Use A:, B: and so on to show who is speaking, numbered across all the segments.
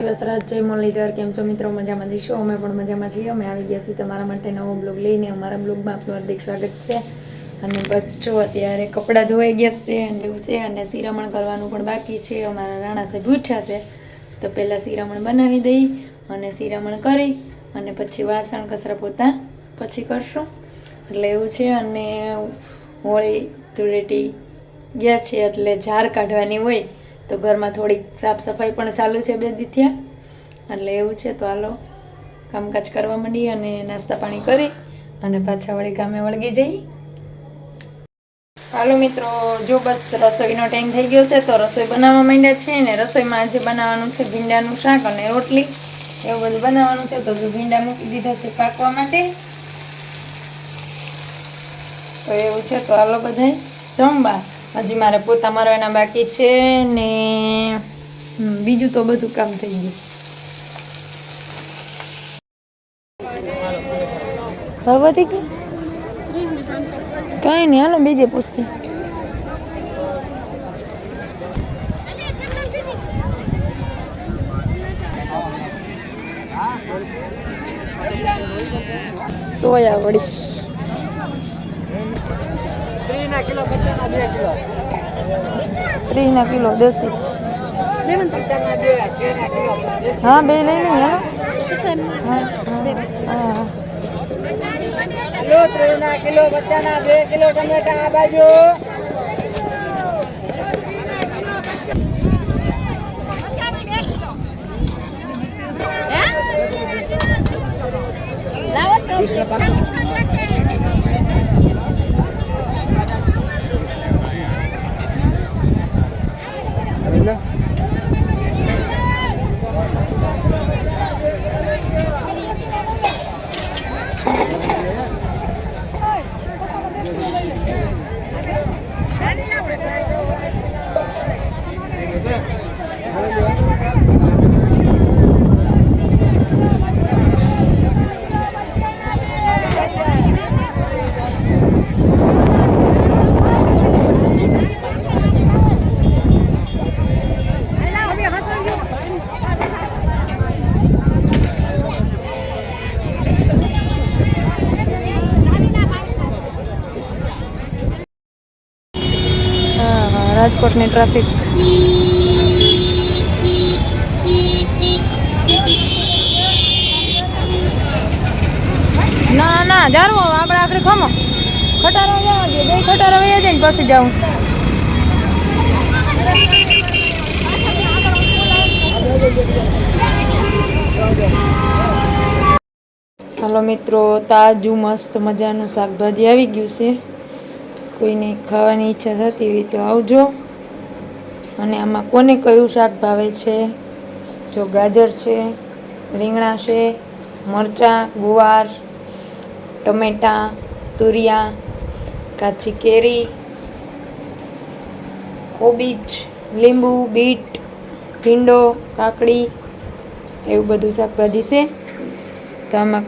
A: રાત જય મુરલીધર, કેમ છો મિત્રો? મજામાં જઈશું અમે પણ મજામાં છીએ. અમે આવી ગયા છીએ તમારા માટે નવો બ્લોગ લઈને. અમારા બ્લોગમાં આપનું હાર્દિક સ્વાગત છે. અને બસ જો, અત્યારે કપડાં ધોવાઈ ગયા છે અને છે અને સિરામણ કરવાનું પણ બાકી છે. અમારા રાણા સાહેબ ઉઠ્યા છે. તો પહેલાં સિરામણ બનાવી દઈ અને સિરામણ કરી અને પછી વાસણ કચરા પોતા પછી કરશું. એટલે એવું છે અને હોળી ધૂળેટી ગયા છે એટલે ઝાર કાઢવાની હોય. તો ઘરમાં થોડીક સાફ સફાઈ પણ ચાલુ છે બે દિથયા એટલે એવું છે, તો હાલો કામકાજ કરવા માંડી અને નાસ્તા પાણી કરી અને પાછા વળી ગામે વળગી જઈ. હાલો મિત્રો, જો બસ રસોઈનો ટાઈમ થઈ ગયો છે, તો રસોઈ બનાવવા માંડ્યા છે ને રસોઈમાં આજે બનાવવાનું છે ભીંડાનું શાક અને રોટલી. એવું બધું બનાવવાનું છે, તો જો ભીંડા મૂકી દીધા છે પાકવા માટે. તો એવું છે, તો હાલો બધાય જમવા. હજી મારે પોતા મારવાના બાકી છે ને બીજું તો બધું કામ થઈ ગયું. ભગવતી કઈ નહીં, હાલો બીજે પૂછતી. સોયા વળી ત્રીસના કિલો દેશી હા બે લઈ લઈએ હાલો હા હા
B: કિલો ત્રીના કિલો બચ્ચાના બે કિલો ટમેટા આ બાજુ
A: હા હા રાજકોટની ટ્રાફિક. ના ના જાણવો આપણે આપણે ખમો. ખટારો જવા દે. બે ખટારો વયા જાય પછી જાઉં. હાલો મિત્રો, તાજું મસ્ત મજાનું શાકભાજી આવી ગયું છે. કોઈને ખાવાની ઈચ્છા થતી હોય તો આવજો. અને આમાં કોને કયું શાક ભાવે છે? જો ગાજર છે, રીંગણા છે, મરચાં, ગુવાર, ટમેટાં, તુરિયા, કાચી કેરી, કોબીજ, લીંબુ, બીટ, ભીંડો, કાકડી એવું બધું શાકભાજી છે. તો આમાં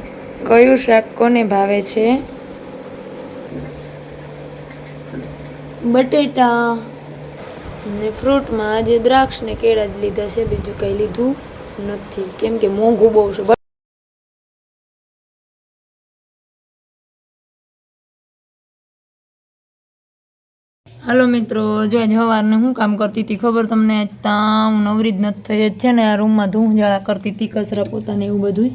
A: કયું શાક કોને ભાવે છે? બટેટા ને ફ્રૂટમાં આજે દ્રાક્ષ ને કેળા જ લીધા છે, બીજું કંઈ લીધું નથી. કેમ કે મોંઘું બહુ છે. હાલો મિત્રો, જો આજે સવારને હું કામ કરતી હતી ખબર તમને? ત્યાં હું નવરી જ નથી થઈ જ છે ને, આ રૂમમાં ધૂંજાળા કરતી હતી, કચરા પોતાને એવું બધું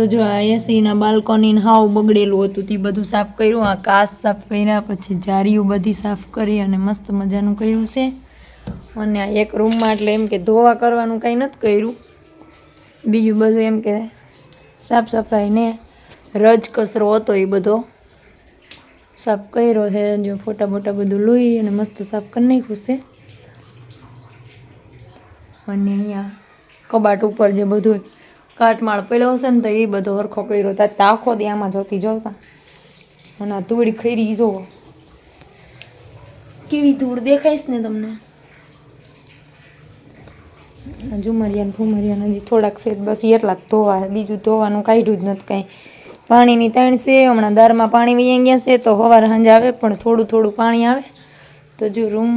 A: તો જો આ એસીના બાલ્કોની હાવ બગડેલું હતું, તે બધું સાફ કર્યું, આ કાચ સાફ કર્યા, પછી જારીઓ બધી સાફ કરી અને મસ્ત મજાનું કર્યું છે. અને આ એક રૂમમાં એટલે એમ કે ધોવા કરવાનું કાંઈ નથી કર્યું. બીજું બધું એમ કે સાફ સફાઈ ને રજ કચરો હતો એ બધો. સાફ કર્યો છે, જો ફોટા બોટા બધું લઈ અને મસ્ત સાફ કરી નાખ્યું છે. અને અહીંયા કબાટ ઉપર જે બધું કાટમાળ પડ્યો હશે ને તો એ બધો હરખો કર્યો. તા તાખો દે આમાં જોતી જોતા અને આ ધૂળ ખરી જોવો કેવી ધૂળ દેખાઈશ ને તમને? ઝુમરિયાને ફુમરિયાને હજી થોડાક છે બસ એટલા જ ધોવા, બીજું ધોવાનું કાઢ્યું જ નથી કાંઈ. પાણીની તાણ છે, હમણાં દારમાં પાણી વહી ગયા છે, તો હવાર સાંજ આવે, પણ થોડું થોડું પાણી આવે. તો જો રૂમ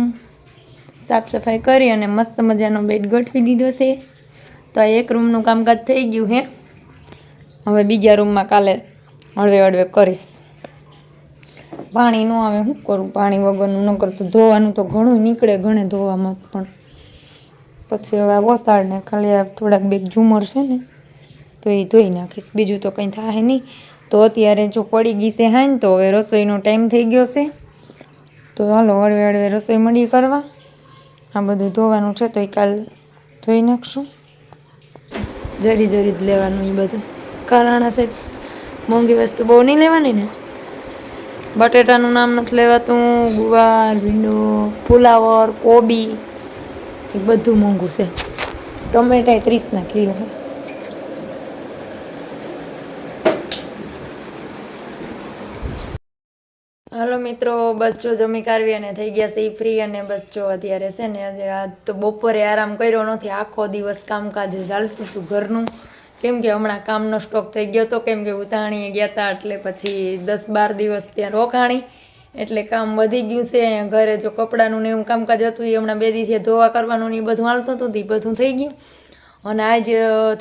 A: સાફ સફાઈ કરી અને મસ્ત મજાનો બેડ ગોઠવી દીધો છે. તો આ એક રૂમનું કામકાજ થઈ ગયું હે. હવે બીજા રૂમમાં કાલે હળવે હળવે કરીશ. પાણી ન આવે શું કરું? પાણી વગરનું ન કરતું ધોવાનું તો ઘણું નીકળે, ઘણે ધોવામાં પણ. પછી હવે વસાડને ખાલી આ થોડાક બે ઝુમર છે ને, તો એ ધોઈ નાખીશ. બીજું તો કંઈ થાય નહીં. તો અત્યારે જો પડી ગઈ છે હાન તો હવે રસોઈનો ટાઈમ થઈ ગયો છે. તો હાલો, હળવે હળવે રસોઈ મળી કરવા. આ બધું ધોવાનું છે તો એ કાલ ધોઈ નાખશું. જરી જરી જ લેવાનું એ બધું. કારણ સાહેબ, મોંઘી વસ્તુ બહુ નહીં લેવાની ને? બટેટાનું નામ નથી લેવાતું, ગુવાર, ભીંડો ફુલાવર કોબી, એ બધું મોંઘું છે. ટમેટા ત્રીસના કિલો છે હાલો મિત્રો બચ્ચો જમી કાઢવી અને થઈ ગયા છે એ ફ્રી અને બચ્ચો અત્યારે છે ને આજે તો બપોરે આરામ કર્યો નથી, આખો દિવસ કામકાજ ચાલતું હતું ઘરનું. કેમ કે હમણાં કામનો સ્ટોક થઈ ગયો હતો કેમ કે ઉતાણીએ ગયા હતા એટલે પછી દસ બાર દિવસ ત્યાં રોકાણી. એટલે કામ વધી ગયું છે ઘરે જો કપડાનું ને એવું કામકાજ હતું એ હમણાં બે દિવસે ધોવા કરવાનું ને એ બધું હાલતું હતું એ બધું થઈ ગયું. અને આજ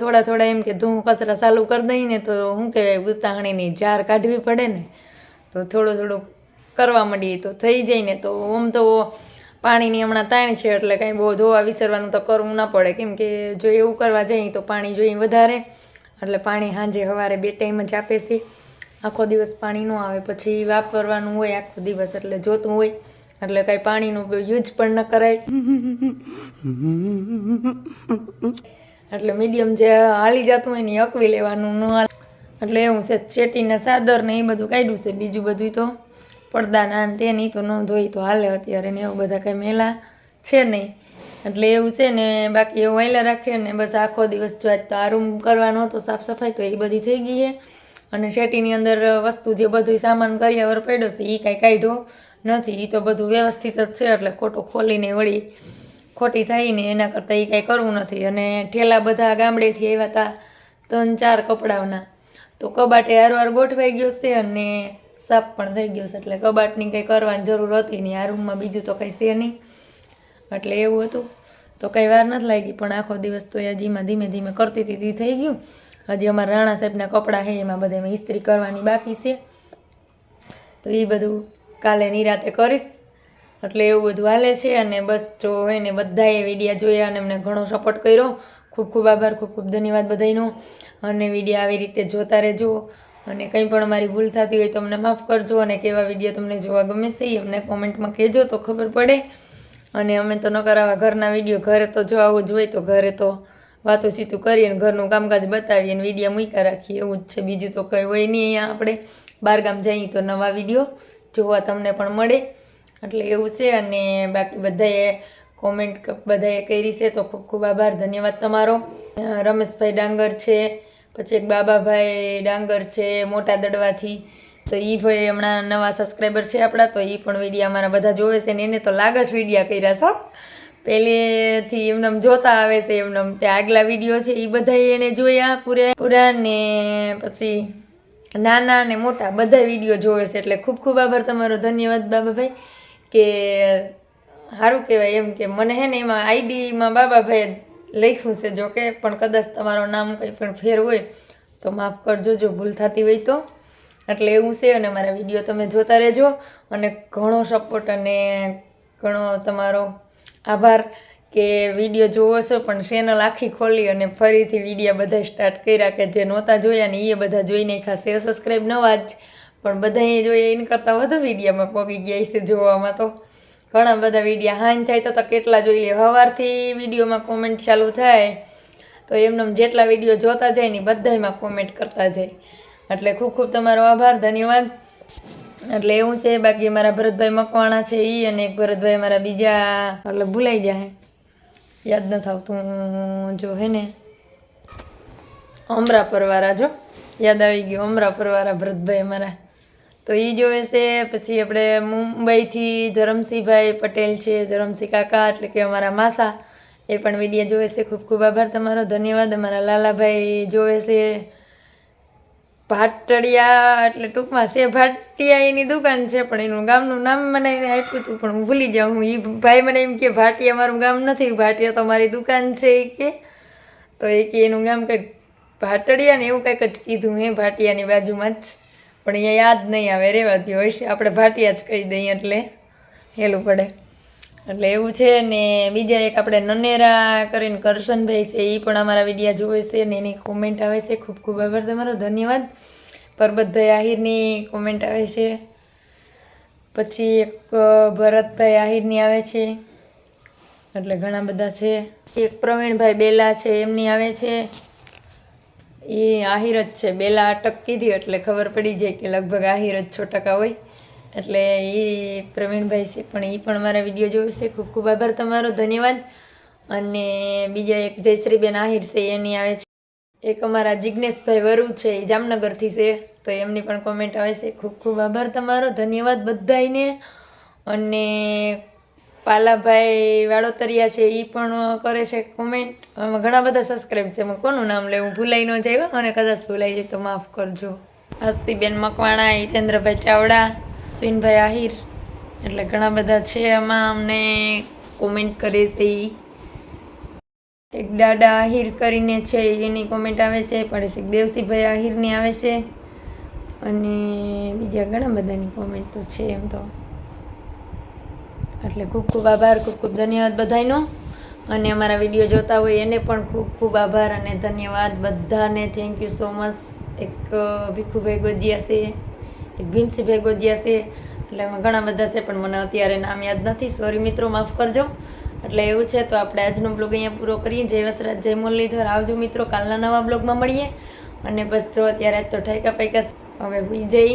A: થોડા થોડા એમ કે ધૂં કચરા ચાલુ કરી દઈને તો શું કહેવાય ઉતાણીની જાર કાઢવી પડે ને, તો થોડું થોડું કરવા માંડીએ તો થઈ જાય ને તો આમ તો પાણીની હમણાં તાણ છે એટલે કાંઈ બહુ ધોવા વિસરવાનું તો કરવું ના પડે. કેમ કે જો એવું કરવા જઈએ તો પાણી જોઈએ વધારે, એટલે પાણી સાંજે સવારે બે ટાઈમ જ આપે છે. આખો દિવસ પાણી ન આવે, પછી વાપરવાનું હોય આખો દિવસ એટલે જોતું હોય, એટલે કાંઈ પાણીનો યુઝ પણ ન કરાય. એટલે મીડિયમ જે હાલી જતું હોય ને અકવી લેવાનું ન એટલે એવું છે, ચેટીને, સાદર ને એ બધું કાઢ્યું છે, બીજું બધું તો. પડદા ના ને તે ન ધોઈ તો હાલે અત્યારે ને એવું બધા કાંઈ મેલા છે નહીં. એટલે એવું છે ને, બાકી એવું વાયલા રાખીએ ને, બસ આખો દિવસ જો તો આ રૂમ કરવાનો હતો, સાફ સફાઈ તો એ બધી થઈ ગઈ છે. અને શેટીની અંદર વસ્તુ જે બધું સામાન કર્યા વર પડ્યો છે એ કાંઈ કાઢ્યો નથી. એ તો બધું વ્યવસ્થિત જ છે, એટલે ખોટો ખોલીને વળી ખોટી થાય ને એના કરતાં એ કાંઈ કરવું નથી. અને ઠેલા બધા ગામડેથી આવ્યા હતા ત્રણ ચાર કપડાઓના તો કબાટે હારવાર ગોઠવાઈ ગયો છે અને સાફ પણ થઈ ગયો છે, એટલે કબાટની કંઈ કરવાની જરૂર હતી નહીં. આ રૂમમાં બીજું તો કંઈ છે નહીં. એટલે એવું હતું. તો કંઈ વાર નથી લાગી, પણ આખો દિવસ તો હજીમાં ધીમે ધીમે કરતી હતી થઈ ગયું. હજી અમારા રાણા સાહેબના કપડાં છે, એમાં બધા એમાં ઇસ્ત્રી કરવાની બાકી છે. તો એ બધું કાલે નિરાતે કરીશ. એટલે એવું બધું હાલે છે, અને બસ જો એને બધાએ વિડીયા જોયા અને એમને ઘણો સપોર્ટ કર્યો. ખૂબ ખૂબ આભાર, ખૂબ ખૂબ ધન્યવાદ બધાનો અને વીડિયો આવી રીતે જોતા રહેજો. અને કંઈ પણ મારી ભૂલ થતી હોય તો અમને માફ કરજો અને કેવા વીડિયો તમને જોવા ગમે છે એ અમને કોમેન્ટમાં કહેજો, તો ખબર પડે. અને અમે તો ન કરાવવા ઘરના વીડિયો ઘરે તો જો આવું જ હોય તો ઘરે તો વાતો સીતું કરીએ ને ઘરનું કામકાજ બતાવીએ અને વીડિયો મૂક્યા રાખીએ, એવું જ છે. બીજું તો કંઈ હોય નહીં અહીંયા આપણે. બહારગામ જઈએ તો નવા વીડિયો જોવા તમને પણ મળે. એટલે એવું છે અને બાકી બધાએ કોમેન્ટ બધાએ કરી છે તો ખૂબ ખૂબ આભાર. ધન્યવાદ તમારો. રમેશભાઈ ડાંગર છે. પછી એક બાબાભાઈ ડાંગર છે, મોટા દડવાથી. તો એ ભાઈ હમણાં નવા સબસ્ક્રાઈબર છે આપણા, તો એ પણ વીડિયો અમારા બધા જોવે છે ને એને તો લાગટ વિડીયા કર્યા છો પહેલેથી એમને જોતા આવે છે એમને તે આગલા વીડિયો છે એ બધાએ એને જોયા પૂરે. પૂરા ને પછી નાના ને મોટા બધા વીડિયો જોવે છે, એટલે ખૂબ ખૂબ આભાર તમારો. ધન્યવાદ બાબાભાઈ. કે સારું કહેવાય એમ કે મને હે ને એમાં આઈડીમાં બાબાભાઈ લખ્યું છે. જો કે પણ કદાચ તમારું નામ કંઈ પણ ફેર હોય, તો માફ કરજો, જો ભૂલ થતી હોય તો. એટલે એવું છે અને મારા વીડિયો તમે જોતા રહેજો અને ઘણો સપોર્ટ અને ઘણો તમારો આભાર કે વીડિયો જોવો છો, પણ ચેનલ આખી ખોલી અને ફરીથી વીડિયો બધા સ્ટાર્ટ કર્યા કે જે નહોતા જોયા ને એ બધા જોઈ નાખ્યા છે સબસ્ક્રાઈબ નવા જ પણ બધાએ જોઈએ એના કરતાં વધુ વિડીયોમાં પગી ગયા છે જોવામાં તો. ઘણા બધા વીડિયો હાન થાય તો તો કેટલા જોઈ લે. સવારથી વિડીયોમાં કોમેન્ટ ચાલુ થાય. તો એમને જેટલા વીડિયો જોતા જાય ને બધામાં કોમેન્ટ કરતા જાય. એટલે ખૂબ ખૂબ તમારો આભાર, ધન્યવાદ. એટલે એવું છે, બાકી મારા ભરતભાઈ મકવાણા છે એ અને એક ભરતભાઈ મારા બીજા, એટલે ભૂલાઈ જાય યાદ ન આવતું જો હે ને. અમરા પરવારા જો. યાદ આવી ગયું અમરા પરવારા ભરતભાઈ અમારા. તો એ જોવે છે પછી આપણે મુંબઈથી ધરમસિંહભાઈ પટેલ છે, ધરમસિંહ કાકા એટલે કે અમારા માસા, એ પણ વીડિયો જોવે છે. ખૂબ ખૂબ આભાર તમારો, ધન્યવાદ. અમારા લાલાભાઈ જોવે છે. ભાટડિયા એટલે ટૂંકમાં છે, ભાટિયા એની દુકાન છે, પણ એનું ગામનું નામ મને એને આપ્યું હતું, પણ હું ભૂલી જાઉં. હું એ ભાઈ મને એમ કે, ભાટિયા મારું ગામ નથી, ભાટિયા તો મારી દુકાન છે એ કે. તો એ કે, એનું ગામ કંઈક ભાટડિયા ને એવું કંઈક જ કીધું હે, ભાટિયાની બાજુમાં જ. પણ અહીંયા યાદ નહીં આવે રેવા દો હોય છે. આપણે ભાટિયા જ કહી દઈએ એટલે હેલું પડે. એટલે એવું છે ને, બીજા એક આપણે નનેરા કરીને કરશનભાઈ છે એ પણ અમારા વિડીયા જોવે છે ને, એની કોમેન્ટ આવે છે. ખૂબ ખૂબ આભાર તમારો, ધન્યવાદ. પરબતભાઈ આહિરની કોમેન્ટ આવે છે. પછી એક ભરતભાઈ આહિરની આવે છે. એટલે ઘણા બધા છે. એક પ્રવીણભાઈ બેલા છે, એમની આવે છે. એ આહિર જ છે, બેલા અટક કીધી એટલે ખબર પડી જાય કે લગભગ આહિર જ છો ટકા હોય. એટલે એ પ્રવીણભાઈ છે, પણ એ પણ મારા વીડિયો જોયો છે. ખૂબ ખૂબ આભાર તમારો, ધન્યવાદ. અને બીજા એક જયશ્રીબેન આહિર છે, એની આવે છે. એક અમારા જિજ્ઞેશભાઈ વરુ છે, એ જામનગરથી છે, તો એમની પણ કોમેન્ટ આવે છે. ખૂબ ખૂબ આભાર તમારો, ધન્યવાદ બધાને અને પાલાભાઈ વાડોતરિયા છે એ પણ કરે છે કોમેન્ટ ઘણા બધા સબસ્ક્રાઈબ છે. એમાં કોનું નામ લેવું? ભૂલાઈ ન જાય અને કદાચ ભૂલાઈ જાય તો માફ કરજો. હસ્તીબેન મકવાણા, હિતેન્દ્રભાઈ ચાવડા સ્વિનભાઈ આહિર, એટલે ઘણા બધા છે આમાં. અમને કોમેન્ટ કરે છે એ એક દાડા આહિર કરીને છે, એની કોમેન્ટ આવે છે પડે એક દેવસીભાઈ આહિરની આવે છે. અને બીજા ઘણા બધાની કોમેન્ટ તો છે એમ તો. એટલે ખૂબ ખૂબ આભાર, ખૂબ ખૂબ ધન્યવાદ બધાનો અને અમારા વીડિયો જોતા હોય એને પણ ખૂબ ખૂબ આભાર અને ધન્યવાદ બધાને. થેન્ક યુ સો મચ એક ભીખુભાઈ ગોજિયા છે, એક ભીમસિંહભાઈ ગોજિયા છે. એટલે ઘણા બધા છે, પણ મને અત્યારે નામ યાદ નથી. સોરી મિત્રો, માફ કરજો. એટલે એવું છે, તો આપણે આજનો બ્લોગ અહીંયા પૂરો કરીએ. જય વસરાજ, જય મુરલીધર. આવજો મિત્રો, કાલના નવા બ્લોગમાં મળીએ. અને બસ જો અત્યારે તો ઠાયકા પૈકા હવે હુઈ જઈ.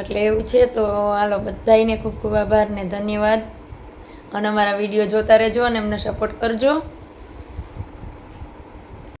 A: એટલે એવું છે, તો હાલો, બધાયને ખૂબ ખૂબ આભાર ને ધન્યવાદ. અને અમારા વીડિયો જોતા રહેજો અને એમને સપોર્ટ કરજો.